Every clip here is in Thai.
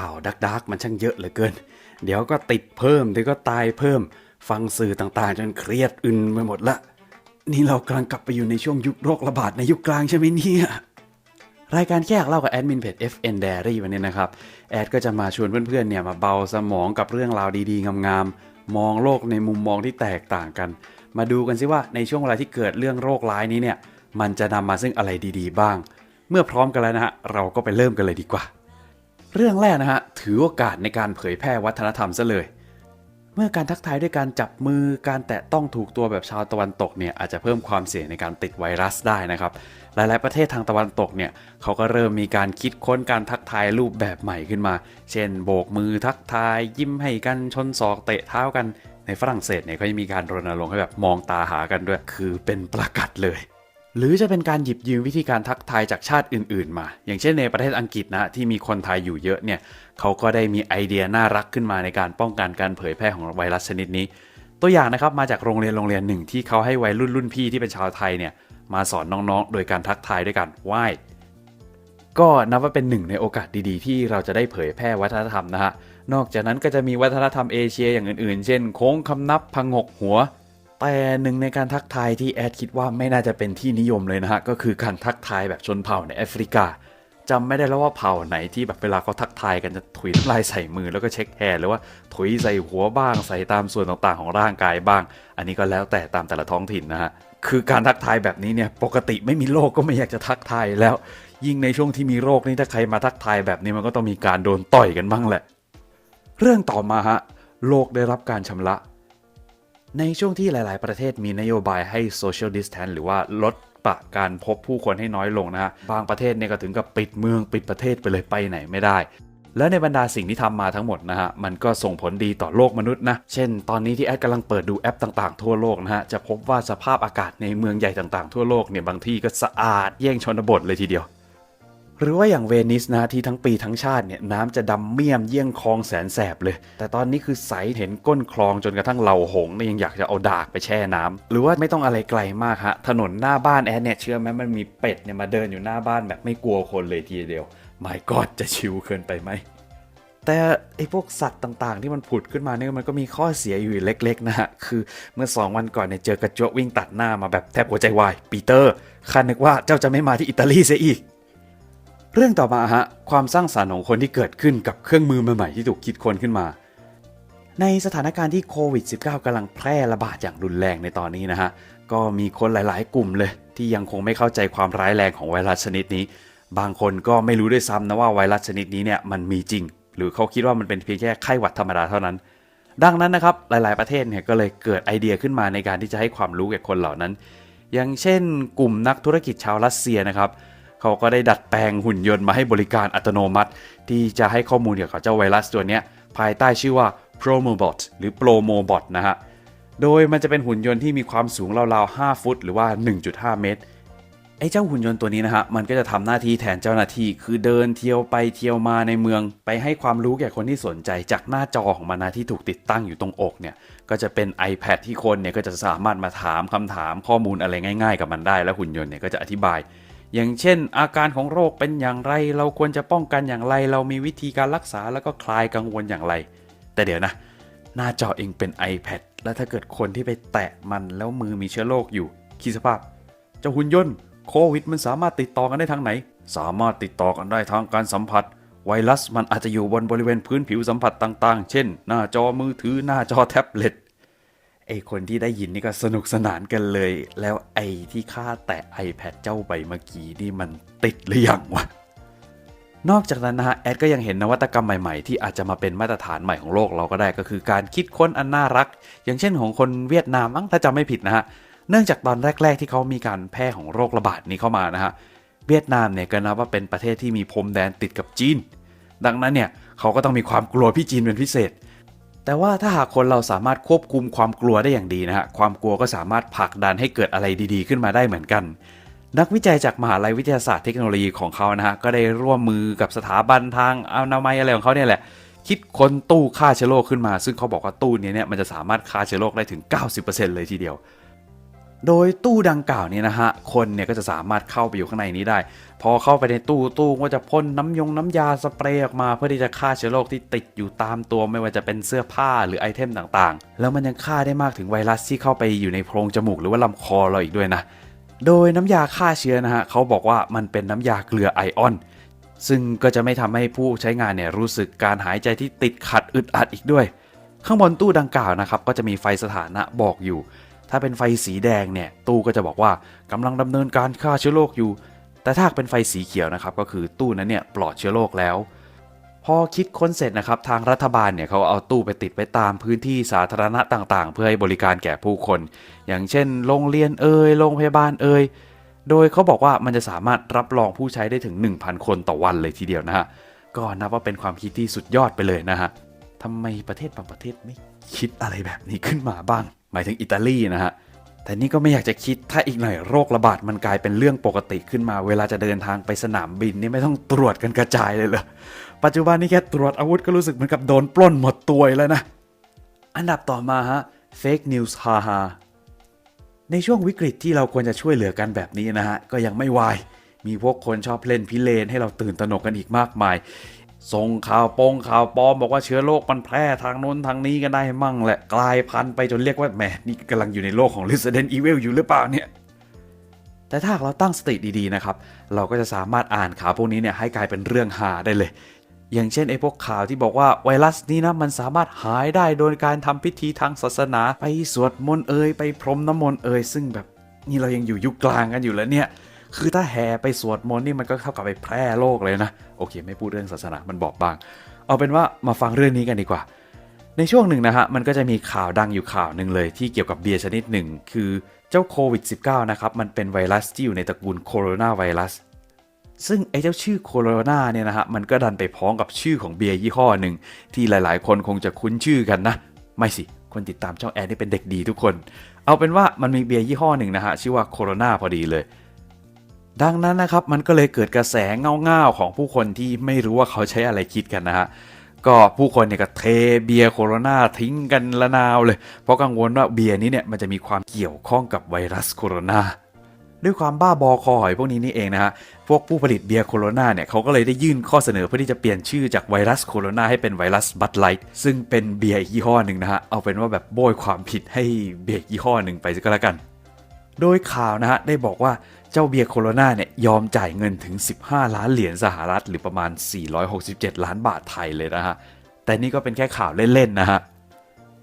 ข่าวดักๆ มันช่างเยอะเหลือเกิน เดี๋ยวก็ติดเพิ่มเดี๋ยวก็ตายเพิ่ม ฟังสื่อต่างๆ จนเครียดอึนไปหมดละ นี่เรากำลังกลับไปอยู่ในช่วงยุคโรคระบาดในยุคกลางใช่ไหมเนี่ยรายการแค่อยกเล่ากับแอดมินเพจ FN Diary วันนี้นะครับ แอดก็จะมาชวนเพื่อนๆเนี่ยมาเบาสมองกับเรื่องราวดีๆ งามๆ มองโลกในมุมมองที่แตกต่างกัน มาดูกันซิว่าในช่วงเวลาที่เกิดเรื่องโรคร้ายนี้เนี่ย มันจะนำมาซึ่งอะไรดีๆ บ้าง เมื่อพร้อมกันแล้วนะฮะ เราก็ไปเริ่มกันเลยดีกว่า เรื่องแรกนะฮะถือโอกาสในการเผยแพร่วัฒนธรรมซะเลย เมื่อการทักทายด้วยการจับมือการแตะต้องถูกตัวแบบชาวตะวันตกเนี่ยอาจจะเพิ่มความเสี่ยงในการติดไวรัสได้นะครับ หลายๆประเทศทางตะวันตกเนี่ยเขาก็เริ่มมีการคิดค้นการทักทายรูปแบบใหม่ขึ้นมา เช่น โบกมือทักทาย ยิ้มให้กันชนศอกเตะเท้ากันในฝรั่งเศสเนี่ยเขาจะมีการรณรงค์ให้แบบมองตาหากันด้วย คือเป็นประกัดเลย หรือจะเป็นการหยิบยืมวิธีการทักทายจากชาติอื่น ๆ มา อย่างเช่นในประเทศอังกฤษนะที่มีคนไทยอยู่เยอะเนี่ยเขาก็ได้มีไอเดียน่ารักขึ้นมาในการป้องกันการเผยแพร่ของไวรัสชนิดนี้ ตัวอย่างนะครับมาจากโรงเรียนโรงเรียนหนึ่งที่เขาให้วัยรุ่นรุ่นพี่ที่เป็นชาวไทยเนี่ยมาสอนน้องๆ โดยการทักทายด้วยกันไหว้ก็นับว่าเป็นหนึ่งในโอกาสดีๆ ที่เราจะได้เผยแพร่วัฒนธรรมนะฮะนอกจากนั้นก็จะมีวัฒนธรรมเอเชียอย่างอื่นๆ เช่น โค้งคำนับพังหกหัว แต่หนึ่งในการทักทายที่แอดคิดว่าไม่น่าจะเป็นที่นิยมเลยนะฮะ ก็คือการทักทายแบบชนเผ่าในแอฟริกาจำไม่ได้แล้วว่าเผ่าไหนที่แบบเวลาเขาทักทายกันจะถุยน้ำลายใส่มือแล้วก็เช็คแฮร์หรือว่าถุยใส่หัวบ้างใส่ตามส่วนต่างๆของร่างกายบ้าง อันนี้ก็แล้วแต่ตามแต่ละท้องถิ่นนะฮะคือการทักทายแบบนี้เนี่ยปกติไม่มีโรคก็ไม่อยากจะทักทายแล้ว ยิ่งในช่วงที่มีโรคนี่ถ้าใครมาทักทายแบบนี้มันก็ต้องมีการโดนต่อยกันบ้างแหละ เรื่องต่อมาฮะโลกได้รับการชำระ ในช่วงที่หลาย ๆ ประเทศมีนโยบายให้ social distance หรือว่าลดปะการพบผู้คนให้น้อยลงนะฮะ บางประเทศเนี่ยก็ถึงกับปิดเมืองปิดประเทศไปเลยไปไหนไม่ได้ และในบรรดาสิ่งที่ทำมาทั้งหมดนะฮะ มันก็ส่งผลดีต่อโลกมนุษย์นะ เช่น ตอนนี้ที่แอดกำลังเปิดดูแอปต่างๆ ทั่วโลกนะฮะ จะพบว่าสภาพอากาศในเมืองใหญ่ต่างๆ ทั่วโลกเนี่ยบางที่ก็สะอาดแย่งชนบทเลยทีเดียว หรือว่าอย่างเวนิสนะที่ทั้งปีทั้งชาติเนี่ยน้ำจะดำเมี่ยมเยี่ยงคลองแสนแสบเลย แต่ตอนนี้คือใสเห็นก้นคลองจนกระทั่งเหล่าหงเนี่ยยังอยากจะเอาดากไปแช่น้ำหรือว่าไม่ต้องอะไรไกลมากฮะถนนหน้าบ้านแอดเนี่ยเชื่อไหมมันมีเป็ดเนี่ยมาเดินอยู่หน้าบ้านแบบไม่กลัวคนเลยทีเดียวไม่กอดจะชิวเกินไปไหมแต่ไอ้พวกสัตว์ต่างๆ ที่มันผุดขึ้นมาเนี่ยมันก็มีข้อเสียอยู่เล็กๆนะฮะคือเมื่อ 2 วันก่อนเนี่ยเจอกระจกวิ่งตัดหน้ามาแบบแทบหัวใจวายปีเตอร์ข้านึกว่าเจ้าจะไม่มาที่อิตาลีเสียอีก เรื่องต่อมาฮะความสร้างสรรค์ของคนที่เกิดขึ้นกับเครื่องมือใหม่ๆที่ถูกคิดค้นขึ้นมา ในสถานการณ์ที่โควิด -19 กำลังแพร่ระบาดอย่างรุนแรงในตอนนี้นะฮะ ก็มีคนหลายๆ กลุ่มเลย ที่ยังคงไม่เข้าใจความร้ายแรงของไวรัสชนิดนี้ บางคนก็ไม่รู้ด้วยซ้ำนะว่าไวรัสชนิดนี้เนี่ยมันมีจริง หรือเขาคิดว่ามันเป็นเพียงแค่ไข้หวัดธรรมดาเท่านั้น ดังนั้นนะครับหลาย ๆประเทศเนี่ยก็เลยเกิดไอเดียขึ้นมาในการที่จะให้ความรู้แก่คนเหล่านั้น อย่างเช่น กลุ่มนักธุรกิจชาวรัสเซียนะครับ เขาก็ได้ดัดแปลงหุ่นยนต์มาให้บริการอัตโนมัติ ที่จะให้ข้อมูลเกี่ยวกับเจ้าไวรัสตัวนี้ภายใต้ชื่อว่า Promobot หรือ Promobot นะฮะ โดยมันจะเป็นหุ่นยนต์ที่มีความสูงราวๆ 5 ฟุต หรือว่า 1.5 เมตร ไอ้เจ้าหุ่นยนต์ตัวนี้นะฮะ มันก็จะทำหน้าที่แทนเจ้าหน้าที่ คือเดินเที่ยวไปเที่ยวมาในเมือง ไปให้ความรู้แก่คนที่สนใจจากหน้าจอของมันนะที่ถูกติดตั้งอยู่ตรงอกเนี่ย ก็จะเป็น iPad ที่คนเนี่ยก็จะสามารถมาถามคำถามข้อมูลอะไรง่าย ๆ กับมันได้ แล้วหุ่นยนต์เนี่ยก็จะอธิบาย อย่างเช่น อาการของโรคเป็นอย่างไร เราควรจะป้องกันอย่างไร เรามีวิธีการรักษาแล้วก็คลายกังวลอย่างไร แต่เดี๋ยวนะ หน้าจอเองเป็น iPad แล้วถ้าเกิดคนที่ไปแตะมันแล้วมือมีเชื้อโรคอยู่คิดสภาพ เจ้าหุ่นยนต์โควิด มันสามารถติดต่อกันได้ทางไหน สามารถติดต่อกันได้ทางการสัมผัส ไวรัสมันอาจจะอยู่บนบริเวณพื้นผิวสัมผัสต่าง ๆ เช่น หน้าจอมือถือหน้าจอแท็บเล็ต ไอคนที่ได้ยินนี่ก็สนุกสนานกันเลย แล้วไอที่ค่าแตะ iPad เจ้าใบเมื่อกี้นี่มันติดหรือยังวะ นอกจากนั้นนะฮะแอดก็ยังเห็นนวัตกรรมใหม่ๆ ที่อาจจะมาเป็นมาตรฐานใหม่ของโลกเราก็ได้ก็คือการคิดค้นอันน่ารัก อย่างเช่นของคนเวียดนามมั้งถ้าจำไม่ผิดนะฮะเนื่องจากตอนแรก ๆ ที่เขามีการแพร่ของโรคระบาดนี้เข้ามานะฮะเวียดนามเนี่ยก็นับว่าเป็นประเทศที่มีพรมแดนติดกับจีน ดังนั้นเนี่ยเขาก็ต้องมีความกลัวพี่จีนเป็นพิเศษ แต่ว่าถ้าหากคนเราสามารถควบคุมความกลัวได้อย่างดีนะฮะความกลัวก็สามารถผลักดันให้เกิดอะไรดีๆ ขึ้นมาได้เหมือนกัน นักวิจัยจากมหาลัยวิทยาศาสตร์เทคโนโลยีของเขานะฮะก็ได้ร่วมมือกับสถาบันทางอนามัยอะไรของเขาเนี่ยแหละ คิดค้นตู้ฆ่าเชื้อโรคขึ้นมา ซึ่งเขาบอกว่าตู้นี้เนี่ยมันจะสามารถฆ่าเชื้อโรคได้ถึง 90%เลยทีเดียว โดยตู้ดังกล่าวนี้นะฮะ คนเนี่ยก็จะสามารถเข้าไปอยู่ข้างในนี้ได้ พอเข้าไปในตู้ตู้ก็จะพ่นน้ำยงน้ำยาสเปรย์ออกมา เพื่อที่จะฆ่าเชื้อโรคที่ติดอยู่ตามตัวไม่ว่าจะเป็นเสื้อผ้าหรือไอเทมต่างๆ แล้วมันยังฆ่าได้มากถึงไวรัสที่เข้าไปอยู่ในโพรงจมูกหรือว่าลำคอเราอีกด้วยนะ โดยน้ำยาฆ่าเชื้อนะฮะเขาบอกว่ามันเป็นน้ำยาเกลือไอออน ซึ่งก็จะไม่ทำให้ผู้ใช้งานเนี่ยรู้สึกการหายใจที่ติดขัดอึดอัดอีกด้วย ข้างบนตู้ดังกล่าวนะครับก็จะมีไฟสถานะบอกอยู่ ถ้าเป็นไฟสีแดงเนี่ยตู้ก็จะบอกว่ากำลังดำเนินการฆ่าเชื้อโรคอยู่ แต่ถ้าเป็นไฟสีเขียวนะครับก็คือตู้นั้นเนี่ยปลอดเชื้อโรคแล้ว พอคิดค้นเสร็จนะครับทางรัฐบาลเนี่ยเขาเอาตู้ไปติดไว้ตามพื้นที่สาธารณะต่างๆ เพื่อให้บริการแก่ผู้คน อย่างเช่น โรงเรียนเอ่ยโรงพยาบาลเอ่ยโดยเขาบอกว่ามันจะสามารถรับรองผู้ใช้ได้ถึง 1,000 คนต่อวันเลยทีเดียวนะฮะก็นับว่าเป็นความคิดที่สุดยอดไปเลยนะฮะทำไมประเทศบางประเทศไม่คิดอะไรแบบนี้ขึ้นมาบ้าง หมายถึงอิตาลีนะฮะแต่นี่ก็ไม่อยากจะคิดถ้าอีกหน่อยโรคระบาดมันกลายเป็นเรื่องปกติขึ้นมา เวลาจะเดินทางไปสนามบินนี่ไม่ต้องตรวจกันกระจายเลยเหรอปัจจุบันนี้แค่ตรวจอาวุธก็รู้สึกเหมือนกับโดนปล้นหมดตัวแล้วนะ อันดับต่อมาฮะ fake news ฮาฮาในช่วงวิกฤตที่เราควรจะช่วยเหลือกันแบบนี้นะฮะ ก็ยังไม่วาย มีพวกคนชอบเล่นพิเรนให้เราตื่นตระหนกกันอีกมากมาย ส่งข่าวโปงข่าวปลอมบอกว่าเชื้อโรคมันแพร่ทางโน้นทางนี้กันได้มั่งแหละกลายพันธุ์ไปจนเรียกว่าแหมนี่กำลังอยู่ในโลกของ Resident Evil อยู่หรือเปล่าเนี่ยแต่ถ้าเราตั้งสติดีๆนะครับ เราก็จะสามารถอ่านข่าวพวกนี้เนี่ยให้กลายเป็นเรื่องหาได้เลย อย่างเช่นไอ้พวกข่าวที่บอกว่าไวรัสนี้นะมันสามารถหายได้โดยการทำพิธีทางศาสนา ไปสวดมนต์เอ่ยไปพรมน้ำมนต์เอ่ยซึ่งแบบนี่เรายังอยู่ยุคกลางกันอยู่แล้วเนี่ย คือถ้าแห่ไปสวดมนต์นี่มันก็เท่ากับไปแพร่โรคเลยนะ โอเค ไม่พูดเรื่องศาสนา มันบอกบาง เอาเป็นว่ามาฟังเรื่องนี้กันดีกว่า ในช่วงหนึ่งนะฮะ มันก็จะมีข่าวดังอยู่ข่าวหนึ่งเลย ที่เกี่ยวกับเบียร์ชนิดหนึ่ง คือเจ้าโควิด -19 นะครับ มันเป็นไวรัสที่อยู่ในตระกูลโคโรนาไวรัส ซึ่งไอ้เจ้าชื่อโคโรนาเนี่ยนะฮะ มันก็ดันไปพ้องกับชื่อของเบียร์ยี่ห้อหนึ่งที่หลาย ๆ คนคงจะคุ้นชื่อกันนะ ไม่สิ คนติดตามช่องแอร์นี่เป็นเด็กดีทุกคน เอาเป็นว่ามันมีเบียร์ยี่ห้อหนึ่งนะฮะ ชื่อว่าโคโรนาพอดีเลย ดังนั้นนะครับมันก็เลยเกิดกระแสเงาๆของผู้คนที่ไม่รู้ว่าเขาใช้อะไรคิดกันนะฮะก็ผู้คนเนี่ยก็เทเบียร์โคโรนาทิ้งกันละนาวเลย เพราะกังวลว่าเบียร์นี้เนี่ยมันจะมีความเกี่ยวข้องกับไวรัสโคโรนาด้วยความบ้าบอคอหอยพวกนี้นี่เองนะฮะ พวกผู้ผลิตเบียร์โคโรนาเนี่ยเขาก็เลยได้ยื่นข้อเสนอเพื่อที่จะเปลี่ยนชื่อจากไวรัสโคโรนาให้เป็นไวรัสบัตไลท์ซึ่งเป็นเบียร์ยี่ห้อหนึ่งนะฮะ เอาเป็นว่าแบบโบยความผิดให้เบียร์ยี่ห้อหนึ่งไปก็แล้วกัน โดยข่าวนะฮะได้บอกว่า เจ้าเบียร์โคโรนาเนี่ยยอมจ่ายเงินถึง 15 ล้านเหรียญสหรัฐ หรือประมาณ 467 ล้านบาทไทยเลยนะฮะ แต่นี่ก็เป็นแค่ข่าวเล่นๆนะฮะ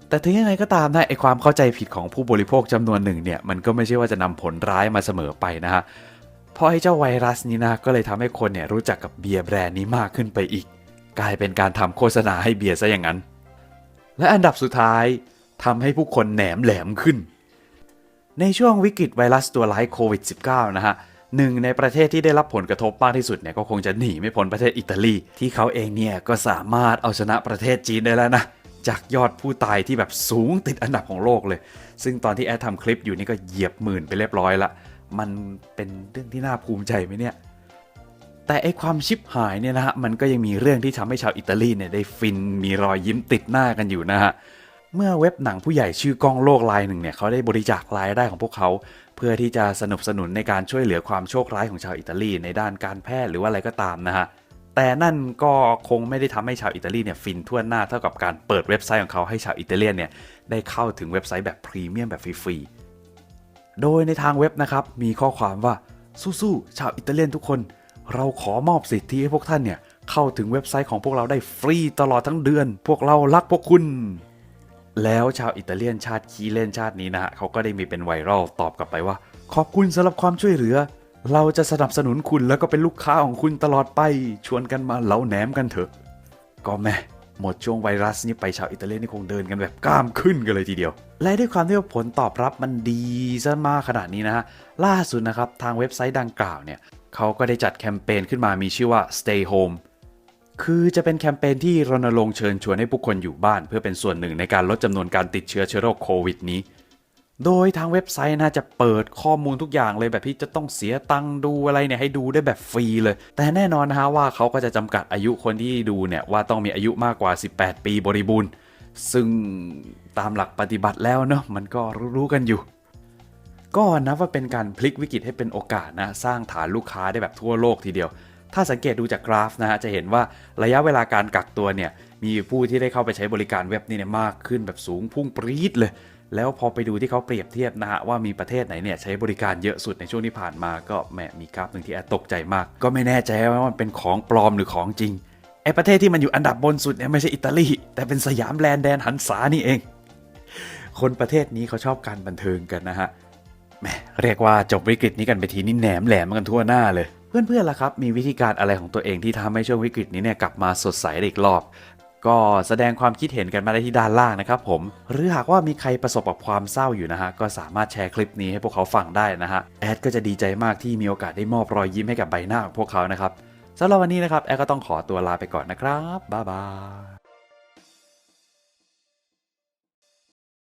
แต่ถึงยังไงก็ตามนะไอความเข้าใจผิดของผู้บริโภคจำนวนหนึ่งเนี่ยมันก็ไม่ใช่ว่าจะนำผลร้ายมาเสมอไปนะฮะ เพราะไอเจ้าไวรัสนี้นะก็เลยทำให้คนเนี่ยรู้จักกับเบียร์แบรนด์นี้มากขึ้นไปอีก กลายเป็นการทำโฆษณาให้เบียร์ซะอย่างนั้น และอันดับสุดท้ายทำให้ผู้คนแหนมแหลมขึ้น ในช่วงวิกฤตไวรัสตัวร้ายโควิด -19 นะฮะหนึ่งในประเทศที่ได้รับผลกระทบมากที่สุดเนี่ยก็คงจะหนีไม่พ้นประเทศอิตาลี ที่เขาเองเนี่ยก็สามารถเอาชนะประเทศจีนได้แล้วนะ จากยอดผู้ตายที่แบบสูงติดอันดับของโลกเลย ซึ่งตอนที่แอดทำคลิปอยู่นี่ก็เหยียบหมื่นไปเรียบร้อยละ มันเป็นเรื่องที่น่าภูมิใจไหมเนี่ย แต่ไอความชิบหายเนี่ยนะฮะมันก็ยังมีเรื่องที่ทำให้ชาวอิตาลีเนี่ยได้ฟินมีรอยยิ้มติดหน้ากันอยู่นะฮะ เมื่อเว็บหนังผู้ใหญ่ชื่อกล้องโลกรายหนึ่งเนี่ยเขาได้บริจาครายได้ของพวกเขา เพื่อที่จะสนับสนุนในการช่วยเหลือความโชคร้ายของชาวอิตาลีในด้านการแพทย์หรือว่าอะไรก็ตามนะฮะแต่นั่นก็คงไม่ได้ทำให้ชาวอิตาลีเนี่ยฟินทั่วหน้าเท่ากับการเปิดเว็บไซต์ของเขาให้ชาวอิตาเลียนเนี่ยได้เข้าถึงเว็บไซต์แบบพรีเมียมแบบฟรีๆ โดยในทางเว็บนะครับมีข้อความว่าสู้ๆชาวอิตาเลียนทุกคน เราขอมอบสิทธิให้พวกท่านเนี่ยเข้าถึงเว็บไซต์ของพวกเราได้ฟรีตลอดทั้งเดือน พวกเรารักพวกคุณ แล้วชาวอิตาเลียนชาติคีเล่นชาตินี้นะฮะเขาก็ได้มีเป็นไวรัลตอบกลับไปว่า ขอบคุณสำหรับความช่วยเหลือ เราจะสนับสนุนคุณแล้วก็เป็นลูกค้าของคุณตลอดไปชวนกันมาเหลาแหนมกันเถอะ ก็แม่หมดช่วงไวรัสนี้ไปชาวอิตาเลียนนี่คงเดินกันแบบกล้ามขึ้นกันเลยทีเดียว และด้วยความที่ว่าผลตอบรับมันดีซะมากขนาดนี้นะฮะล่าสุดนะครับทางเว็บไซต์ดังกล่าวเนี่ยเขาก็ได้จัดแคมเปญขึ้นมามีชื่อว่า Stay Home คือจะเป็นแคมเปญที่รณรงค์เชิญชวนให้ผู้คนอยู่บ้าน เพื่อเป็นส่วนหนึ่งในการลดจำนวนการติดเชื้อเชื้อโรคโควิดนี้ โดยทางเว็บไซต์น่าจะเปิดข้อมูลทุกอย่างเลยแบบที่จะต้องเสียตังค์ดูอะไรเนี่ยให้ดูได้แบบฟรีเลย แต่แน่นอนนะฮะว่าเขาก็จะจำกัดอายุคนที่ดูเนี่ยว่าต้องมีอายุมากกว่า 18 ปีบริบูรณ์ ซึ่งตามหลักปฏิบัติแล้วเนอะมันก็รู้ๆกันอยู่ก็นับว่าเป็นการพลิกวิกฤตให้เป็นโอกาสนะ สร้างฐานลูกค้าได้แบบทั่วโลกทีเดียว ถ้าสังเกตดูจากกราฟนะฮะจะเห็นว่าระยะเวลาการกักตัวเนี่ยมีผู้ที่ได้เข้าไปใช้บริการเว็บนี้เนี่ยมากขึ้นแบบสูงพุ่งปรี๊ดเลย แล้วพอไปดูที่เขาเปรียบเทียบนะฮะว่ามีประเทศไหนเนี่ยใช้บริการเยอะสุดในช่วงที่ผ่านมาก็แหมมีกราฟหนึ่งที่แอดตกใจมาก ก็ไม่แน่ใจว่ามันเป็นของปลอมหรือของจริงไอประเทศที่มันอยู่อันดับบนสุดเนี่ยไม่ใช่อิตาลีแต่เป็นสยามแลนด์แดนหันษานี่เอง คนประเทศนี้เขาชอบการบันเทิงกันนะฮะแหมเรียกว่าจบวิกฤตนี้กันไปทีนี่แหนมแหลมกันทั่วหน้าเลย เพื่อนๆล่ะครับ มีวิธีการอะไรของตัวเองที่ทำให้ช่วงวิกฤตนี้เนี่ยกลับมาสดใสอีกรอบ ก็แสดงความคิดเห็นกันมาได้ที่ด้านล่างนะครับผม หรือหากว่ามีใครประสบกับความเศร้าอยู่นะฮะ ก็สามารถแชร์คลิปนี้ให้พวกเขาฟังได้นะฮะ แอดก็จะดีใจมากที่มีโอกาสได้มอบรอยยิ้มให้กับใบหน้าของพวกเขานะครับสำหรับวันนี้นะครับแอดก็ต้องขอตัวลาไปก่อนนะครับบ๊ายบาย